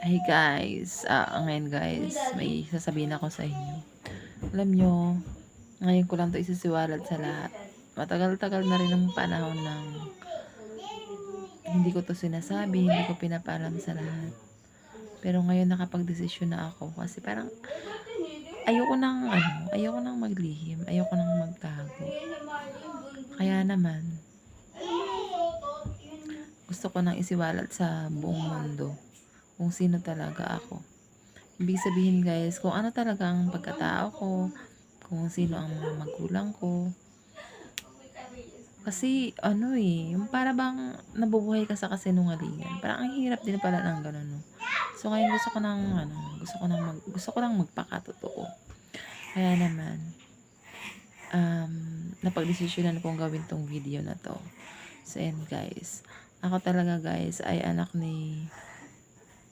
Hey guys, ah, ngayon guys, may sasabihin ako sa inyo. Alam nyo, ngayon ko lang to isisiwalat sa lahat. Matagal-tagal na rin ang panahon ng hindi ko to sinasabi, hindi ko pinapaalam sa lahat. Pero ngayon nakapag-desisyon na ako kasi parang ayoko nang ano, ayoko nang maglihim, ayoko nang magtago. Kaya naman, gusto ko nang isiwalat sa buong mundo kung sino talaga ako. Ibig sabihin guys, kung ano talaga ang pagkatao ko, kung sino ang mga magulang ko. Kasi ano eh, yung para bang nabubuhay ka sa kasinungalingan. Parang ang hirap din pala ng ganun. No? So ngayon gusto ko nang ano, gusto ko nang mag, gusto ko nang magpakatotoo. Kaya naman, um, napagdesisyonan kong gawin tong video na to. So and guys, ako talaga guys ay anak ni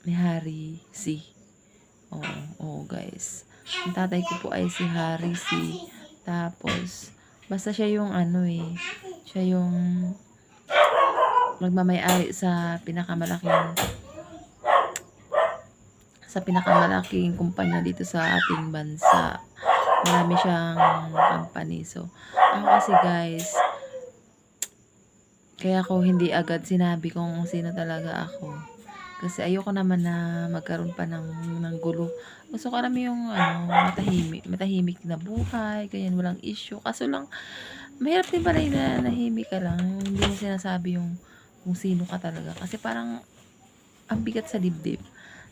ni Harry C. Oo, oo guys. Ang tatay ko po ay si Harry C. Tapos, basta siya yung ano eh, siya yung magmamayari sa pinakamalaking sa pinakamalaking kumpanya dito sa ating bansa. Marami siyang company. So, ako kasi guys, kaya ako hindi agad sinabi kung sino talaga ako. Kasi ayoko naman na magkaroon pa ng, ng gulo. Gusto ko alam yung ano, matahimik, matahimik na buhay, ganyan, walang issue. Kaso lang, mahirap din pala yung na, nahimik ka lang. Hindi mo sinasabi yung kung sino ka talaga. Kasi parang, ang bigat sa dibdib.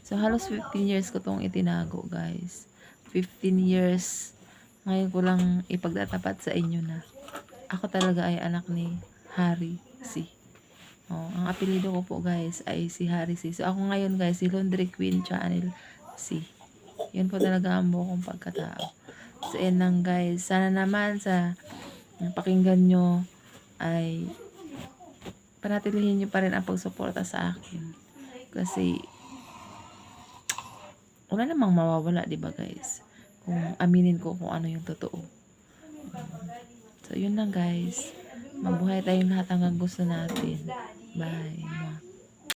So, halos 15 years ko tong itinago, guys. 15 years, ngayon ko lang ipagtatapat sa inyo na ako talaga ay anak ni Harry C. Ang apelido ko po guys ay si Harry C. So ako ngayon guys, si Laundry Queen Channel C. Yun po talaga ang buong pagkatao. So yan lang guys. Sana naman sa pakinggan nyo ay panatilihin nyo pa rin ang pagsuporta sa akin. Kasi wala namang mawawala, di ba guys? Kung aminin ko kung ano yung totoo. So yun lang guys. Mabuhay tayong lahat hanggang gusto natin. Bye.